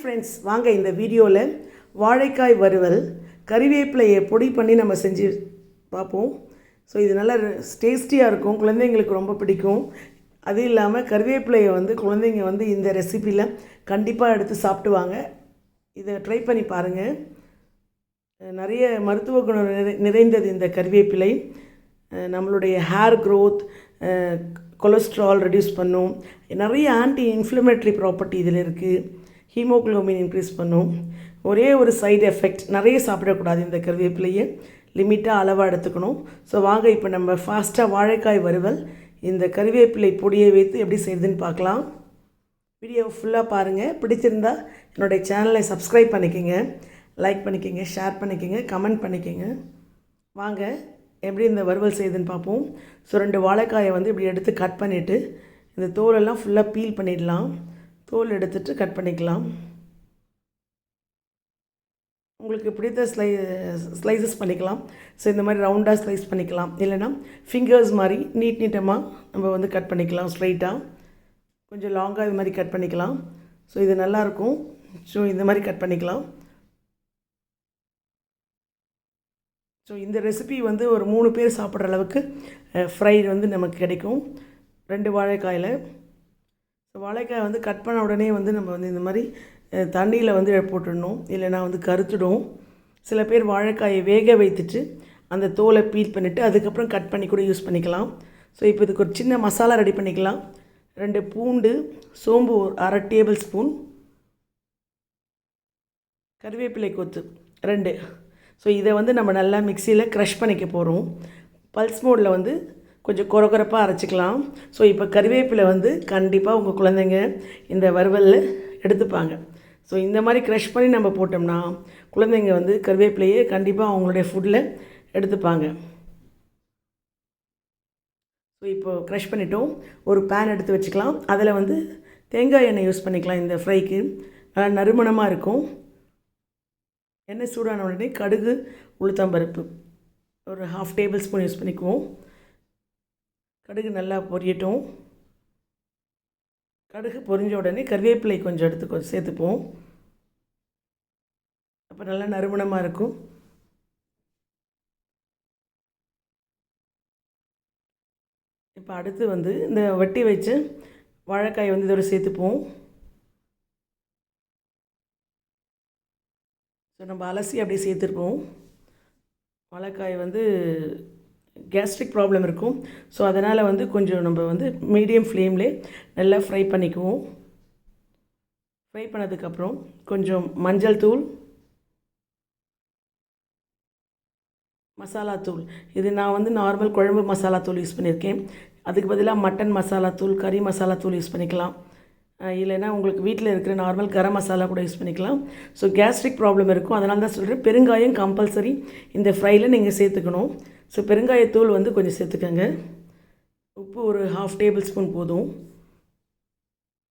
Friends வாங்க இந்த வீடியோவில் வாழைக்காய் வறுவல் கறிவேப்பிலையை பொடி பண்ணி நம்ம செஞ்சு பார்ப்போம். ஸோ இது நல்லா டேஸ்டியாக இருக்கும். குழந்தைங்களுக்கு ரொம்ப பிடிக்கும். அது இல்லாமல் கறிவேப்பிலையை வந்து குழந்தைங்க வந்து இந்த ரெசிப்பியில் கண்டிப்பாக எடுத்து சாப்பிடுவாங்க. இதை ட்ரை பண்ணி பாருங்கள் நிறைய மருத்துவ குணம் நிறை நிறைந்தது இந்த கறிவேப்பிலை. நம்மளுடைய ஹேர் க்ரோத் கொலஸ்ட்ரால் ரெடியூஸ் பண்ணும். நிறைய ஆன்டி இன்ஃப்ளமேட்ரி ப்ராப்பர்ட்டி இதில் இருக்குது ஹீமோக்ளோபின் இன்க்ரீஸ் பண்ணும். ஒரே ஒரு சைடு எஃபெக்ட் நிறைய சாப்பிடக்கூடாது இந்த கருவேப்பிலையை. லிமிட்டாக அளவாக எடுத்துக்கணும். ஸோ வாங்க இப்போ நம்ம ஃபாஸ்ட்டாக வாழைக்காய் வறுவல். இந்த கருவேப்பிலை பொடியை வைத்து எப்படி செய்யுதுன்னு பார்க்கலாம். வீடியோ ஃபுல்லாக பாருங்கள் பிடிச்சிருந்தா என்னுடைய சேனலை சப்ஸ்கிரைப் பண்ணிக்கோங்க. லைக் பண்ணிக்கோங்க ஷேர் பண்ணிக்கோங்க கமெண்ட் பண்ணிக்கோங்க. வாங்க எப்படி இந்த வறுவல் செய்யுதுன்னு பார்ப்போம். ஸோ ரெண்டு வாழைக்காயை வந்து இப்படி எடுத்து கட் பண்ணிவிட்டு இந்த தோலெல்லாம் ஃபுல்லாக பீல் பண்ணிடலாம். தோல் எடுத்துட்டு கட் பண்ணிக்கலாம். உங்களுக்கு பிடித்த ஸ்லை ஸ்லைசஸ் பண்ணிக்கலாம். ஸோ இந்த மாதிரி ரவுண்டாக ஸ்லைஸ் பண்ணிக்கலாம். இல்லைன்னா ஃபிங்கர்ஸ் மாதிரி நீட் நீட்டமாக நம்ம வந்து கட் பண்ணிக்கலாம் ஸ்ட்ரைட்டாக கொஞ்சம் லாங்காக இது மாதிரி கட் பண்ணிக்கலாம். ஸோ இது நல்லாயிருக்கும் ஸோ இந்த மாதிரி கட் பண்ணிக்கலாம். ஸோ இந்த ரெசிபி வந்து ஒரு மூணு பேர் சாப்பிட்ற அளவுக்கு ஃப்ரை வந்து நமக்கு கிடைக்கும். ரெண்டு வாழைக்காயில் ஸோ வாழைக்காய் வந்து கட் பண்ண உடனே வந்து நம்ம வந்து இந்த மாதிரி தண்ணியில் வந்து போட்டுடணும். இல்லைனா வந்து கருத்துடும். சில பேர் வாழைக்காயை வேக வைத்துட்டு அந்த தோலை பீல் பண்ணிவிட்டு அதுக்கப்புறம் கட் பண்ணி கூட யூஸ் பண்ணிக்கலாம். ஸோ இப்போ இதுக்கு ஒரு சின்ன மசாலா ரெடி பண்ணிக்கலாம். ரெண்டு பூண்டு சோம்பு அரை டேபிள் ஸ்பூன் கருவேப்பிலை கொத்து ரெண்டு. ஸோ இதை வந்து நம்ம நல்லா மிக்சியில் க்ரஷ் பண்ணிக்க போகிறோம் பல்ஸ் மோடில் வந்து கொஞ்சம் குறகுறப்பாக அரைச்சிக்கலாம். ஸோ இப்போ கறிவேப்பிலை வந்து கண்டிப்பாக உங்கள் குழந்தைங்க இந்த வறுவலில் எடுத்துப்பாங்க. ஸோ இந்த மாதிரி க்ரஷ் பண்ணி நம்ம போட்டோம்னா குழந்தைங்க வந்து கறிவேப்பிலையே கண்டிப்பாக அவங்களுடைய ஃபுட்டில் எடுத்துப்பாங்க. ஸோ இப்போ க்ரஷ் பண்ணிட்டோம். ஒரு பேன் எடுத்து வச்சுக்கலாம். அதில் வந்து தேங்காய் எண்ணெய் யூஸ் பண்ணிக்கலாம் இந்த ஃப்ரைக்கு நல்லா நறுமணமாக இருக்கும். எண்ணெய் சூடான உடனே கடுகு உளுத்தம்பருப்பு ஒரு ஹாஃப் டேபிள் ஸ்பூன் யூஸ் பண்ணிக்குவோம். கடுகு நல்லா பொரியட்டும். கடுகு பொரிஞ்ச உடனே கருவேப்பிலை கொஞ்சம் எடுத்து கொஞ்சம் சேர்த்துப்போம். அப்போ நல்லா நறுமணமாக இருக்கும். இப்போ அடுத்து வந்து இந்த வெட்டி வச்சு வாழைக்காய் வந்து இதோட சேர்த்துப்போம். ஸோ நம்ம அலசி அப்படியே சேர்த்துருப்போம். வாழைக்காய் வந்து கேஸ்ட்ரிக் ப்ராப்ளம் இருக்கும். ஸோ அதனால் வந்து கொஞ்சம் நம்ம வந்து மீடியம் ஃப்ளேம்லேயே நல்லா ஃப்ரை பண்ணிக்குவோம். ஃப்ரை பண்ணதுக்கப்புறம் கொஞ்சம் மஞ்சள் தூள் மசாலா தூள். இது நான் வந்து நார்மல் குழம்பு மசாலா தூள் யூஸ் பண்ணியிருக்கேன். அதுக்கு பதிலாக மட்டன் மசாலா தூள் கறி மசாலா தூள் யூஸ் பண்ணிக்கலாம். இல்லைன்னா உங்களுக்கு வீட்டில் இருக்கிற நார்மல் கரம் மசாலா கூட யூஸ் பண்ணிக்கலாம். ஸோ கேஸ்ட்ரிக் ப்ராப்ளம் இருக்கும். அதனால தான் சொல்கிறேன் பெருங்காயம் கம்பல்சரி இந்த ஃப்ரையில் நீங்கள் சேர்த்துக்கணும். ஸோ பெருங்காயத்தூள் வந்து கொஞ்சம் சேர்த்துக்கோங்க. உப்பு ஒரு ஹாஃப் டேபிள் ஸ்பூன் போதும்.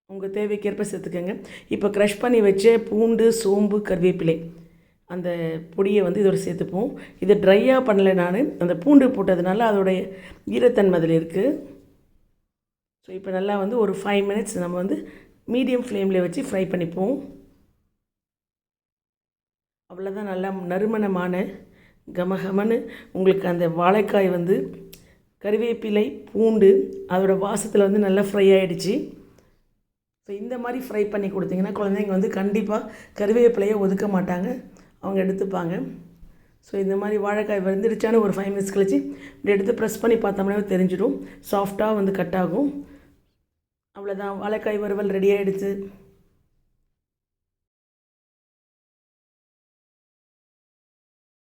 உங்கள் தேவைக்கேற்ப சேர்த்துக்கோங்க. இப்போ க்ரஷ் பண்ணி வச்ச பூண்டு சோம்பு கருவேப்பிலை அந்த பொடியை வந்து இதோட சேர்த்துப்போம். இதை ட்ரையாக பண்ணலை நான் அந்த பூண்டு போட்டதுனால அதோடைய ஈரத்தன்மை அதில் இருக்குது ஸோ இப்போ நல்லா வந்து ஒரு ஃபைவ் மினிட்ஸ் நம்ம வந்து மீடியம் ஃப்ளேமில் வச்சு ஃப்ரை பண்ணிப்போம். அவ்வளோதான் நல்லா நறுமணமான கமகமன்னு உங்களுக்கு அந்த வாழைக்காய் வந்து கருவேப்பிலை பூண்டு அதோட வாசத்தில் வந்து நல்லா ஃப்ரை ஆகிடுச்சு ஸோ இந்த மாதிரி ஃப்ரை பண்ணி கொடுத்தீங்கன்னா குழந்தைங்க வந்து கண்டிப்பாக கருவேப்பிலையை ஒதுக்க மாட்டாங்க. அவங்க எடுத்துப்பாங்க. ஸோ இந்த மாதிரி வாழைக்காய் வெந்துடுச்சான்னு ஒரு ஃபைவ் மினிட்ஸ் கழிச்சு இப்படி எடுத்து ப்ரெஸ் பண்ணி பார்த்தோம்னா தெரிஞ்சிடும். சாஃப்டாக வந்து கட் ஆகும். அவ்வளோதான் வாழைக்காய் வறுவல் ரெடி ஆகிடுச்சு